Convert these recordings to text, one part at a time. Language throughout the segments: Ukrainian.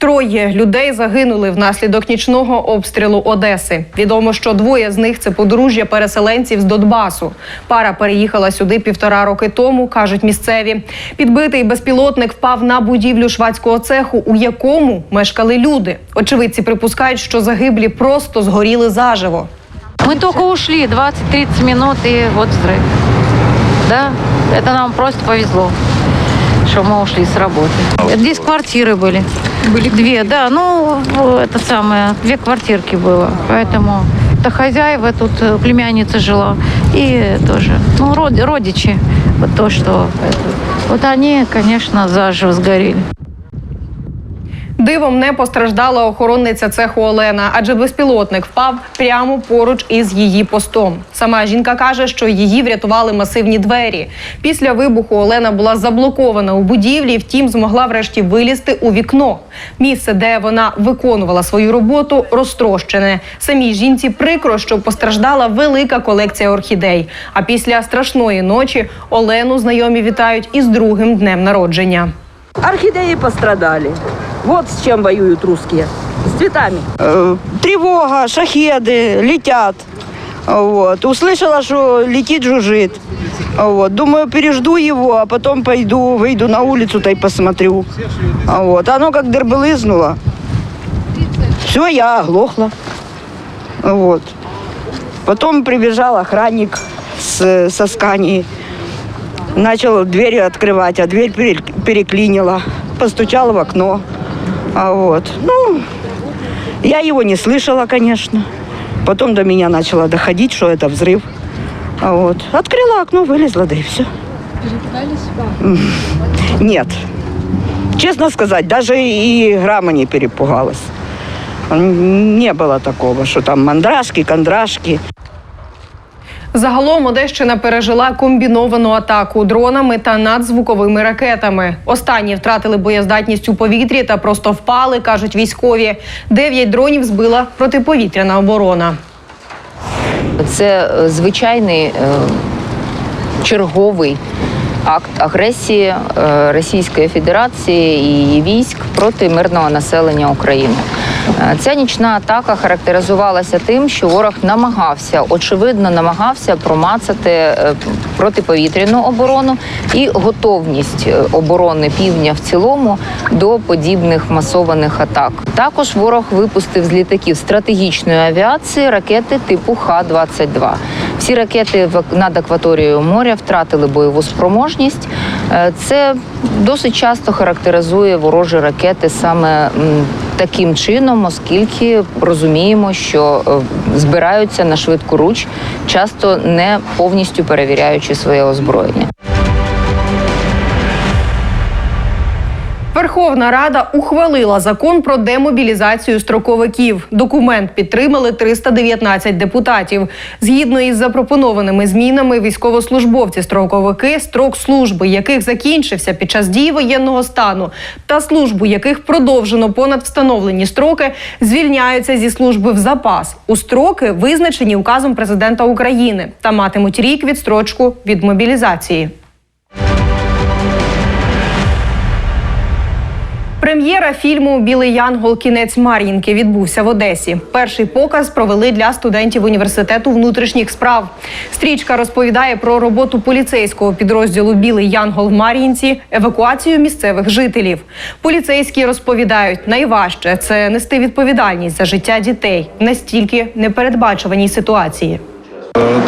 Троє людей загинули внаслідок нічного обстрілу Одеси. Відомо, що двоє з них це подружжя переселенців з Донбасу. Пара переїхала сюди півтора роки тому, кажуть місцеві. Підбитий безпілотник впав на будівлю швадського цеху, у якому мешкали люди. Очевидці припускають, що загиблі просто згоріли заживо. Мы только ушли 20-30 минут и вот взрыв. Да, это нам просто повезло, что мы ушли с работы. Здесь квартиры были. Были две, да, ну это самое, две квартирки было, поэтому это хозяева тут э, племянница жила и тоже, ну роди- родичи, вот то что, это. вот они, конечно, заживо сгорели. Дивом не постраждала охоронниця цеху Олена, адже безпілотник впав прямо поруч із її постом. Сама жінка каже, що її врятували масивні двері. Після вибуху Олена була заблокована у будівлі, втім змогла врешті вилізти у вікно. Місце, де вона виконувала свою роботу, розтрощене. Самій жінці прикро, що постраждала велика колекція орхідей. А після страшної ночі Олену знайомі вітають із другим днем народження. Орхидеи пострадали. Вот с чем воюют русские. С цветами. Э, тревога, шахеды летят. Вот. Услышала, что летит, жужжит. Вот. Думаю, пережду его, а потом пойду, выйду на улицу-то и посмотрю. Вот. Оно как дербелызнуло. Все, я оглохла. Вот. Потом прибежал охранник с, со Скании. Начал двери открывать, а дверь пере- переклинила. Постучал в окно. А вот. Ну, я его не слышала, конечно. Потом до меня начало доходить, что это взрыв. А вот. Открыла окно, вылезла, да и все. Нет. Честно сказать, даже и грамма не перепугалась. Не было такого, что там мандрашки, кондрашки. Загалом Одещина пережила комбіновану атаку дронами та надзвуковими ракетами. Останні втратили боєздатність у повітрі та просто впали, кажуть військові. Дев'ять дронів збила протиповітряна оборона. Це е, звичайний е, черговий акт агресії е, Російської Федерації і військ проти мирного населення України. Е, Ця нічна атака характеризувалася тим, що ворог намагався, очевидно, намагався промацати е, протиповітряну оборону і готовність е, оборони півдня в цілому до подібних масованих атак. Також ворог випустив з літаків стратегічної авіації ракети типу Х-22. Всі ракети над акваторією моря втратили бойову спроможність. Е, Це досить часто характеризує ворожі ракети саме таким чином, оскільки розуміємо, що е, збираються на швидку руч, часто не повністю перевіряючи своє озброєння. Верховна Рада ухвалила закон про демобілізацію строковиків. Документ підтримали 319 депутатів. Згідно із запропонованими змінами, військовослужбовці строковики, строк служби, яких закінчився під час дії воєнного стану, та службу, яких продовжено понад встановлені строки, звільняються зі служби в запас у строки, визначені указом президента України, та матимуть рік відстрочку від мобілізації. Прем'єра фільму Білий Янгол Кінець Мар'їнки відбувся в Одесі. Перший показ провели для студентів університету внутрішніх справ. Стрічка розповідає про роботу поліцейського підрозділу Білий Янгол в Мар'їнці, евакуацію місцевих жителів. Поліцейські розповідають, найважче це нести відповідальність за життя дітей настільки непередбачуваній ситуації.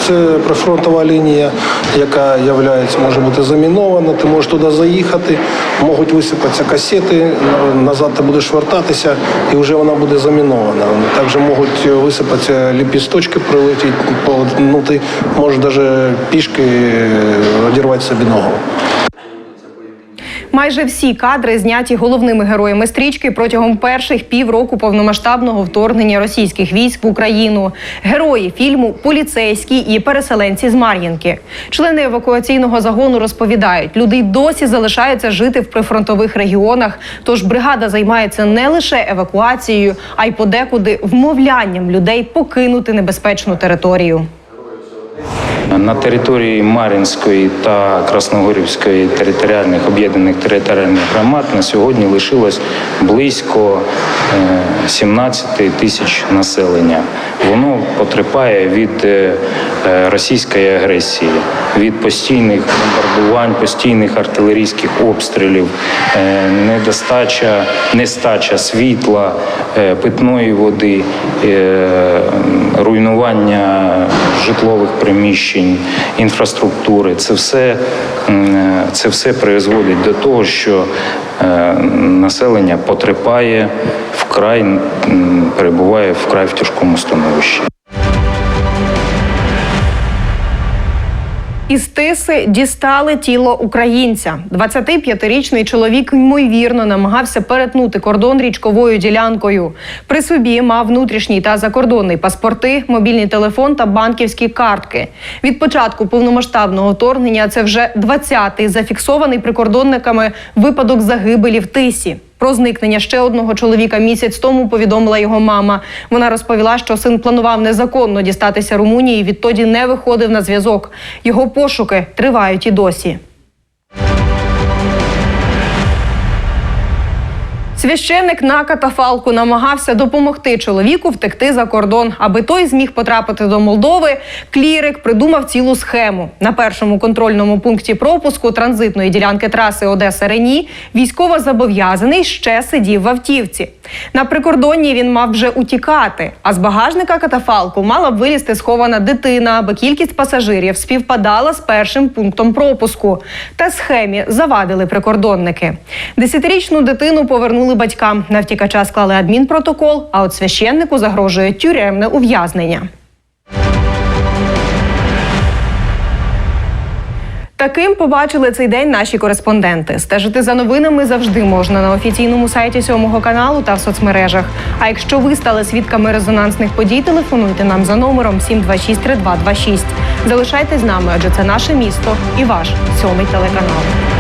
Це прифронтова лінія, яка являється, може бути замінована. Ти можеш туди заїхати, можуть висипатися касети, назад ти будеш вертатися, і вже вона буде замінована. Також можуть висипатися ліпісточки, прилетіти, ну ти можеш навіть пішки одірвати собі ногу. Майже всі кадри зняті головними героями стрічки протягом перших півроку повномасштабного вторгнення російських військ в Україну. Герої фільму поліцейські і переселенці з Мар'їнки. Члени евакуаційного загону розповідають, люди досі залишаються жити в прифронтових регіонах. Тож бригада займається не лише евакуацією, а й подекуди вмовлянням людей покинути небезпечну територію. На території Мар'їнської та Красногорівської територіальних об'єднаних територіальних громад на сьогодні лишилось близько е, 17 тисяч населення. Воно потерпає від е, е, російської агресії, від постійних бомбардувань, постійних артилерійських обстрілів, е, недостача, нестача світла, е, питної води, е, руйнування житлових приміщень, інфраструктури. Це все, е, це все призводить до того, що населення потерпає вкрай, перебуває вкрай в тяжкому становищі. Із тиси дістали тіло українця. 25-річний чоловік ймовірно намагався перетнути кордон річковою ділянкою. При собі мав внутрішній та закордонний паспорти, мобільний телефон та банківські картки. Від початку повномасштабного вторгнення це вже 20-й зафіксований прикордонниками випадок загибелі в тисі. Про зникнення ще одного чоловіка місяць тому повідомила його мама. Вона розповіла, що син планував незаконно дістатися Румунії. і Відтоді не виходив на зв'язок. Його пошуки тривають і досі. Священник на катафалку намагався допомогти чоловіку втекти за кордон. Аби той зміг потрапити до Молдови, клірик придумав цілу схему. На першому контрольному пункті пропуску транзитної ділянки траси Одеса Рені військово зобов'язаний ще сидів в автівці. На прикордонні він мав вже утікати. А з багажника катафалку мала б вилізти схована дитина, аби кількість пасажирів співпадала з першим пунктом пропуску. Та схемі завадили прикордонники. Десятирічну дитину повернули батькам. На втікача склали адмінпротокол, а от священнику загрожує тюремне ув'язнення. Таким побачили цей день наші кореспонденти. Стежити за новинами завжди можна на офіційному сайті сьомого каналу та в соцмережах. А якщо ви стали свідками резонансних подій, телефонуйте нам за номером 7263226. Залишайтесь з нами, адже це наше місто і ваш сьомий телеканал.